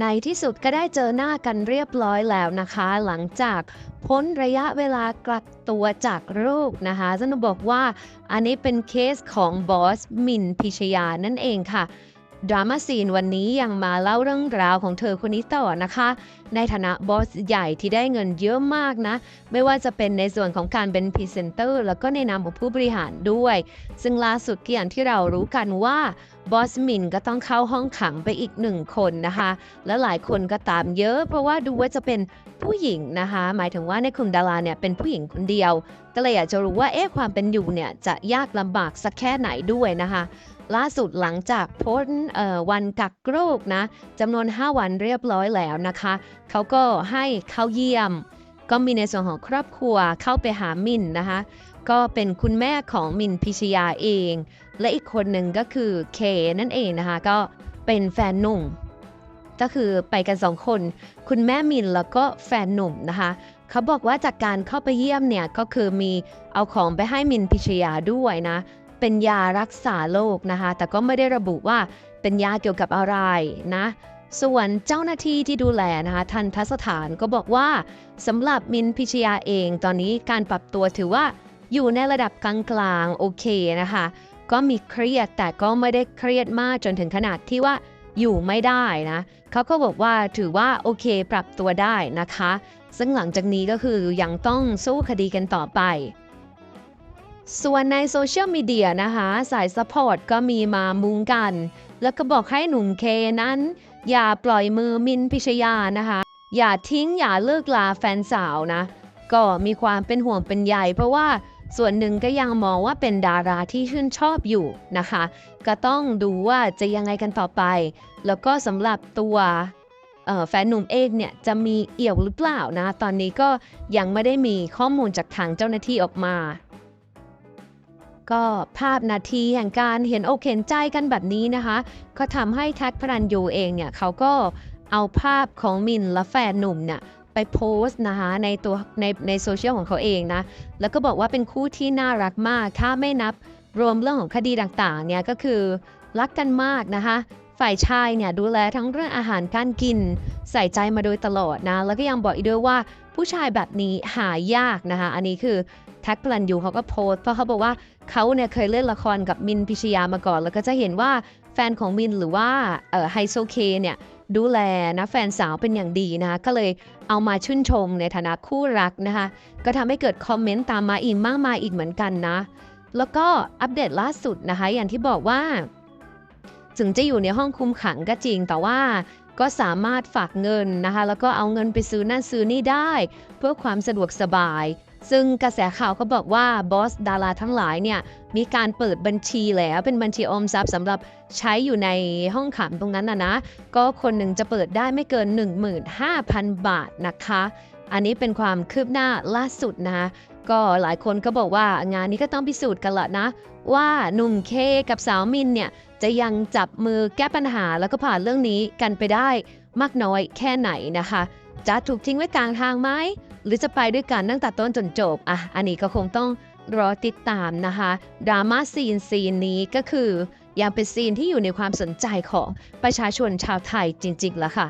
ในที่สุดก็ได้เจอหน้ากันเรียบร้อยแล้วนะคะ หลังจากพ้นระยะเวลากักตัวจากรูปนะคะจะนบอกว่าอันนี้เป็นเคสของบอสมินพิชยานั่นเองค่ะ ดราม่าซีนวันนี้ยังมาเล่าเรื่องราวของเธอคนนี้ต่อนะคะ ในฐานะบอสใหญ่ที่ได้เงินเยอะมากนะ ไม่ว่าจะเป็นในส่วนของการเป็นพรีเซนเตอร์แล้วก็ในนามของผู้บริหารด้วย ซึ่งล่าสุดเก็อย่างที่เรารู้กันว่าบอสมินก็ต้องเข้าห้องขังไปอีกหนึ่งคนนะคะ และหลายคนก็ตามเยอะ เพราะว่าดูว่าจะเป็นผู้หญิงนะคะ หมายถึงว่าในกลุ่มดาราเนี่ยเป็นผู้หญิงคนเดียวก็เลยอยากจะรู้ว่าเอ๊ะความเป็นอยู่เนี่ยจะยากลำบากสักแค่ไหนด้วยนะคะ ล่าสุดหลังจากพ้นวันกักโรคนะจำนวน 5 วันเรียบร้อยแล้วนะคะ เขาก็ให้เข้าเยี่ยม ก็มีในส่วนของครอบครัวเข้าไปหามินนะคะ ก็เป็นคุณแม่ของมินพิชยาเอง และอีกคนหนึ่งก็คือเคนั่นเองนะคะ ก็เป็นแฟนหนุ่ม ก็คือไปกันสองคน คุณแม่มินแล้วก็แฟนหนุ่มนะคะเขาบอกว่าจากการเข้าไปเยี่ยมเนี่ยก็คือมีเอาของไปให้มินพิชยาด้วยนะ เป็นยารักษาโรคนะคะ แต่ก็ไม่ได้ระบุว่าเป็นยาเกี่ยวกับอะไรนะ ส่วนเจ้าหน้าที่ที่ดูแลนะคะทันทสถานก็บอกว่าสำหรับมินพิชยาเองตอนนี้การปรับตัวถือว่าอยู่ในระดับกลางๆโอเคนะคะ ก็มีเครียดแต่ก็ไม่ได้เครียดมากจนถึงขนาดที่ว่าอยู่ไม่ได้นะเขาก็บอกว่าถือว่าโอเคปรับตัวได้นะคะ ซึ่งหลังจากนี้ก็คือยังต้องสู้คดีกันต่อไป ส่วนในโซเชียลมีเดียนะคะ สายสปอร์ตก็มีมามุงกัน แล้วก็บอกให้หนุ่มเคนั้น อย่าปล่อยมือมินพิชยานะคะ อย่าทิ้งอย่าเลิกลาแฟนสาวนะ ก็มีความเป็นห่วงเป็นใยเพราะว่าส่วนหนึ่งก็ยังมองว่าเป็นดาราที่ชื่นชอบอยู่นะคะ ก็ต้องดูว่าจะยังไงกันต่อไป แล้วก็สำหรับตัวแฟนหนุ่มเองเนี่ยจะมีเอี่ยวหรือเปล่านะ ตอนนี้ก็ยังไม่ได้มีข้อมูลจากทางเจ้าหน้าที่ออกมา ก็ภาพนาทีแห่งการเห็นอกเห็นใจกันแบบนี้นะคะ ก็ทำให้แท็กพรันยูเองเนี่ยเขาก็เอาภาพของมินและแฟนหนุ่มเนี่ยไปโพสต์นะคะในตัวในในโซเชียลของเขาเองนะ แล้วก็บอกว่าเป็นคู่ที่น่ารักมาก ถ้าไม่นับรวมเรื่องของคดีต่างๆเนี่ยก็คือรักกันมากนะคะ ฝ่ายชายเนี่ยดูแลทั้งเรื่องอาหารการกิน ใส่ใจมาโดยตลอดนะ แล้วก็ยังบอกอีกด้วยว่าผู้ชายแบบนี้หายากนะคะ อันนี้คือ แท็กพลันยูเขาก็โพสเพราะเขาบอกว่าเขาเนี่ยเคยเล่นละครกับมินพิชยามาก่อน แล้วก็จะเห็นว่าแฟนของมินหรือว่าไฮโซเคเนี่ยดูแลนะแฟนสาวเป็นอย่างดีนะคะก็เลยเอามาชื่นชมในฐานะคู่รักนะคะก็ทำให้เกิดคอมเมนต์ตามมาอีกมากมายอีกเหมือนกันนะ แล้วก็อัปเดตล่าสุดนะคะอย่างที่บอกว่า ถึงจะอยู่ในห้องคุมขังก็จริงแต่ว่า ก็สามารถฝากเงินนะคะ แล้วก็เอาเงินไปซื้อนั่นซื้อนี่ได้ เพื่อความสะดวกสบาย ซึ่งกระแสข่าวก็บอกว่าบอสดาราทั้งหลายเนี่ยมีการเปิดบัญชีแล้วเป็นบัญชีออมทรัพย์สำหรับใช้อยู่ในห้องขังตรงนั้นนะนะ ก็คนหนึ่งจะเปิดได้ไม่เกิน 15,000 บาทนะคะ อันนี้เป็นความคืบหน้าล่าสุดนะคะ ก็หลายคนก็บอกว่างานนี้ก็ต้องพิสูจน์กันละนะ ว่าหนุ่มเคกับสาวมินเนี่ย จะยังจับมือแก้ปัญหาแล้วก็ผ่านเรื่องนี้กันไปได้มากน้อยแค่ไหนนะคะ จะถูกทิ้งไว้กลางทางไหม หรือจะไปด้วยกันตั้งแต่ต้นจนจบอะอันนี้ก็คงต้องรอติดตามนะคะดราม่าซีนซีนนี้ก็คือยังเป็นซีนที่อยู่ในความสนใจของประชาชนชาวไทยจริงๆแล้วค่ะ